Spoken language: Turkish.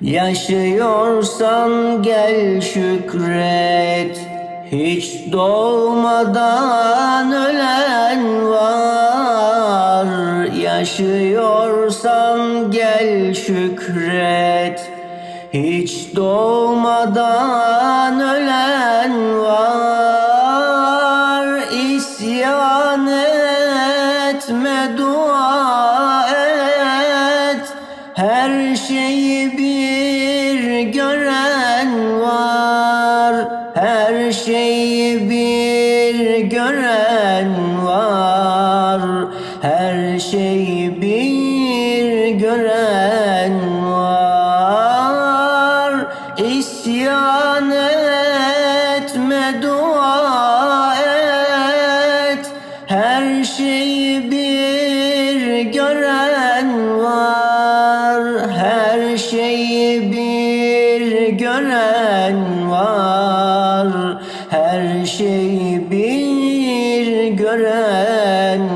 Yaşıyorsan gel şükret. Hiç doğmadan ölen var. Yaşıyorsan gel şükret. Hiç doğmadan ölen var. İsyan etme dua et. Her şeyi bir gören var. Her şeyi bir gören var. Her şeyi bir gören var. İsyan etme dua et. Her şeyi bir gören var. Her şeyi bir gören var. Her şeyi bir gören